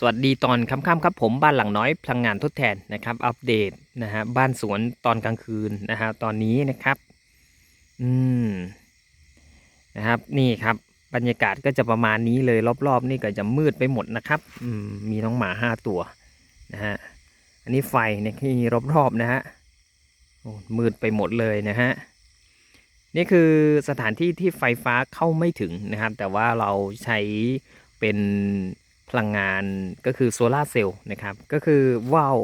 สวัสดีตอนค่ำๆครับผมบ้านหลังน้อยพลังงานทดแทนนะครับ อัปเดตนะฮะบ้านสวนตอนกลางคืนนะฮะตอนนี้นะครับ อืมนะครับ นี่ครับ บรรยากาศก็จะประมาณนี้เลยรอบๆ นี่ก็จะมืดไปหมดนะครับ อืมมีน้องหมาห้าตัวนะฮะอันนี้ไฟเนี่ยที่รอบๆนะฮะมืดไปหมดเลยนะฮะนี่คือสถานที่ที่ไฟฟ้าเข้าไม่ถึงนะครับ แต่ว่าเราใช้เป็น พลังงานก็คือโซลาเซลล์นะครับ ก็คือว่าว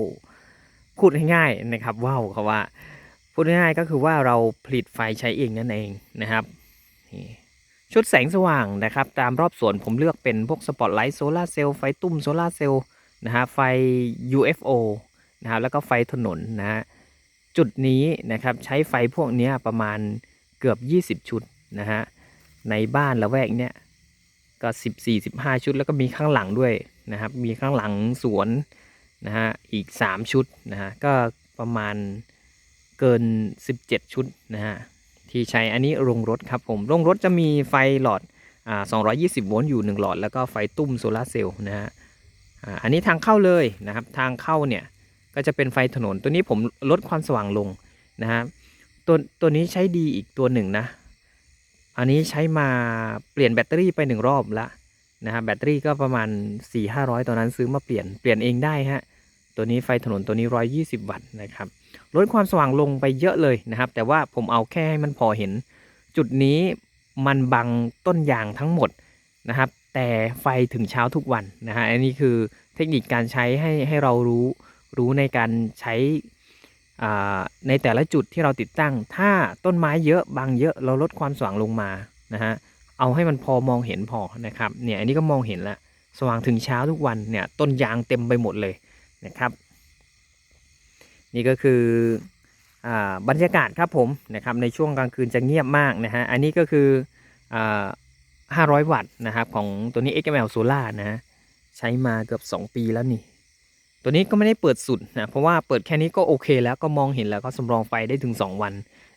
พูดง่ายๆนะครับว่าวเขาว่า พูดง่ายๆก็คือว่าเราผลิตไฟใช้เองนั่นเองนะครับชุดแสงสว่างนะครับตามรอบสวนผมเลือกเป็นพวกสปอตไลท์โซลาเซลล์ไฟตุ้มโซลาเซลล์นะฮะไฟ UFO นะครับแล้วก็ไฟถนนนะฮะจุดนี้นะครับใช้ไฟพวกนี้ประมาณเกือบ 20 ชุดนะฮะในบ้านละแวกเนี้ย ก็14 15ชุด แล้วก็มีข้างหลังด้วยนะครับ มีข้างหลังสวนนะฮะอีก3ชุดนะฮะก็ประมาณเกิน17ชุดนะฮะที่ใช้อันนี้โรงรถครับผมโรงรถจะมีไฟหลอดอ่า220 โวลต์อยู่ 1 หลอด แล้วก็ไฟตุ้มโซลาร์เซลล์นะฮะอ่าอันนี้ทางเข้าเลยนะครับทางเข้าเนี่ยก็จะเป็นไฟถนนตัวนี้ผมลดความสว่างลงนะฮะตัวตัวนี้ใช้ดีอีกตัวหนึ่งนะ อันนี้ใช้มาเปลี่ยนแบตเตอรี่ไปหนึ่งรอบล้วนะฮะแบตเตอรี่ก็ประมาณ 4-500ตอนนั้นซื้อมาเปลี่ยนเปลี่ยนเองได้ฮะตัวนี้ไฟถนนตัวนี้ 120 วัตต์นะครับลดความสว่างลงไปเยอะเลยนะครับ แต่ว่าผมเอาแค่ให้มันพอเห็น จุดนี้มันบังต้นยางทั้งหมดนะครับ แต่ไฟถึงเช้าทุกวันนะฮะอันนี้คือเทคนิคการใช้ให้ให้เรารู้รู้ในการใช้ ในแต่ละจุดที่เราติดตั้ง ถ้าต้นไม้เยอะบางเยอะเราลดความสว่างลงมานะฮะเอาให้มันพอมองเห็นพอนะครับเนี่ยอันนี้ก็มองเห็นแล้วสว่างถึงเช้าทุกวันเนี่ยต้นยางเต็มไปหมดเลยนะครับ นี่ก็คืออาบรรยากาศครับผมนะครับในช่วงกลางคืนจะเงียบมากนะฮะอันนี้ก็คืออา500 วัตต์นะครับของตัวนี้ XML Solar นะใช้มาเกือบ 2 ปีแล้วนี่ ตัวนี้ก็ไม่ได้เปิดสุดนะเพราะว่าเปิดแค่นี้ก็โอเคแล้วก็มองเห็นแล้วก็สำรองไฟได้ถึง 2 วัน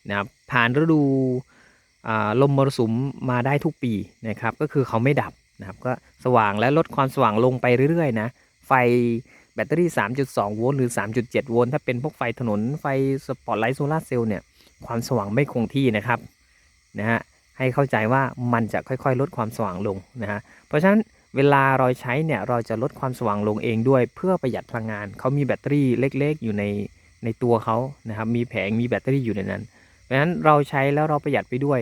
นะครับผ่านฤดูลมมรสุมมาได้ทุกปีนะครับก็คือเขาไม่ดับนะครับก็สว่างและลดความสว่างลงไปเรื่อยๆนะไฟแบตเตอรี่ 3.2 โวลต์หรือ 3.7 โวลต์ถ้าเป็นพวกไฟถนนไฟสปอตไลท์โซลาร์เซลล์เนี่ยความสว่างไม่คงที่นะครับนะฮะให้เข้าใจว่ามันจะค่อยๆ ลดความสว่างลงนะฮะเพราะฉะนั้น เวลาเราใช้เนี่ยเราจะลดความสว่างลงเองด้วย เพื่อประหยัดพลังงาน เขามีแบตเตอรี่เล็กๆ อยู่ในในตัวเขานะครับมีแผงมีแบตเตอรี่อยู่ในนั้น เพราะฉะนั้นเราใช้แล้วเราประหยัดไปด้วย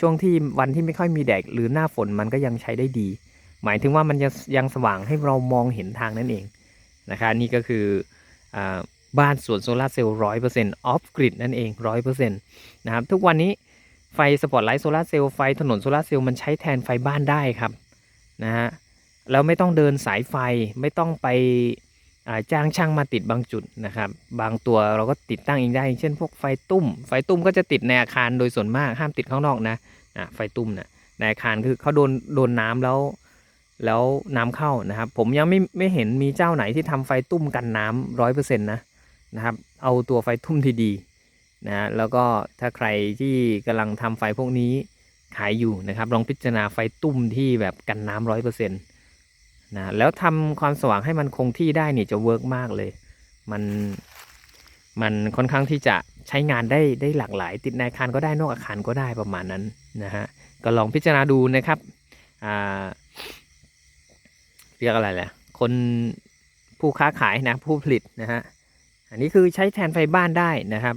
ช่วงที่วันที่ไม่ค่อยมีแดดหรือหน้าฝนมันก็ยังใช้ได้ดี หมายถึงว่ามันยังยังสว่างให้เรามองเห็นทางนั่นเองนะครับนี่ก็คืออบ้านสวนโซลาร์เซลล์ร้อยเปอร์เซ็นต์ออฟกริดนั่นเองร้อยเปอร์เซ็นต์นะครับทุกวันนี้ไฟสปอตไลท์โซลาร์เซลล์ไฟถนนโซลาร์เซลล์มันใช้แทนไฟบ้านได้ครับนะฮะ แล้วไม่ต้องเดินสายไฟไม่ต้องไปจ้างช่างมาติดบางจุดนะครับ บางตัวเราก็ติดตั้งเองได้ เช่นพวกไฟตุ้ม ไฟตุ้มก็จะติดในอาคารโดยส่วนมากห้ามติดข้างนอกนะะไฟตุ้มนะในอาคารคือเขาโดนโดนน้ำแล้ว แล้วน้ำเข้านะครับ ผมยังไม่ไม่เห็นมีเจ้าไหนที่ทำไฟตุ้มกันน้ำร้อยเปอร์เซ็นต์นะนะครับ เอาตัวไฟตุ้มที่ดีนะแล้วก็ถ้าใครที่กำลังทำไฟพวกนี้ขายอยู่นะครับ ลองพิจารณาไฟตุ้มที่แบบกันน้ำร้อยเปอร์เซ็นต์ นะแล้วทำความสว่างให้มันคงที่ได้เนี่ยจะเวิร์กมากเลย มันมันค่อนข้างที่จะใช้งานได้ได้หลากหลาย ติดในอาคารก็ได้นอกอาคารก็ได้ประมาณนั้นนะฮะก็ลองพิจารณาดูนะครับเรียกอะไรแหละคนผู้ค้าขายนะผู้ผลิตนะฮะอันนี้คือใช้แทนไฟบ้านได้นะครับ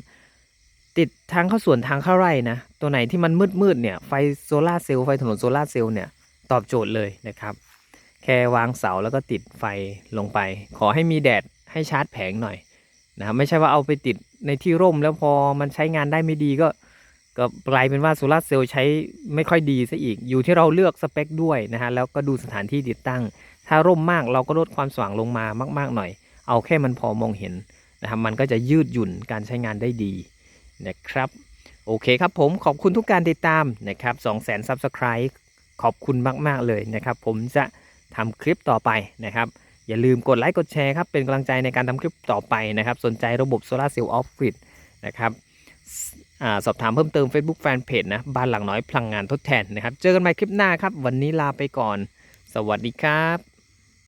ติดทางเข้าสวนทางเข้าไร่นะตัวไหนที่มันมืดมืดเนี่ยไฟโซลาร์เซลล์ไฟถนนโซลาร์เซลล์เนี่ยตอบโจทย์เลยนะครับ แค่วางเสาแล้วก็ติดไฟลงไป ขอให้มีแดดให้ชาร์จแผงหน่อยนะครับไม่ใช่ว่าเอาไปติดในที่ร่มแล้วพอมันใช้งานได้ไม่ดีก็ก็กลายเป็นว่าโซลาร์เซลล์ใช้ไม่ค่อยดีซะอีก อยู่ที่เราเลือกสเปคด้วยนะฮะ แล้วก็ดูสถานที่ติดตั้ง ถ้าร่มมากเราก็ลดความสว่างลงมามาก ๆ หน่อย เอาแค่มันพอมองเห็นนะครับ มันก็จะยืดหยุ่นการใช้งานได้ดีนะครับ โอเคครับผมขอบคุณทุกการติดตามนะครับ 2 0 0 0 0 0 Subscribe ขอบคุณมาก ๆ เลยนะครับ ผมจะ ทำคลิปต่อไปนะครับ อย่าลืมกดไลค์กดแชร์ครับ เป็นกำลังใจในการทำคลิปต่อไปนะครับ สนใจระบบโซลาร์เซลล์ออฟฟิศนะครับอสอบถามเพิ่มเติม Facebook Fanpage นะ บ้านหลังน้อยพลังงานทดแทนนะครับ เจอกันใหม่คลิปหน้าครับ วันนี้ลาไปก่อน สวัสดีครับ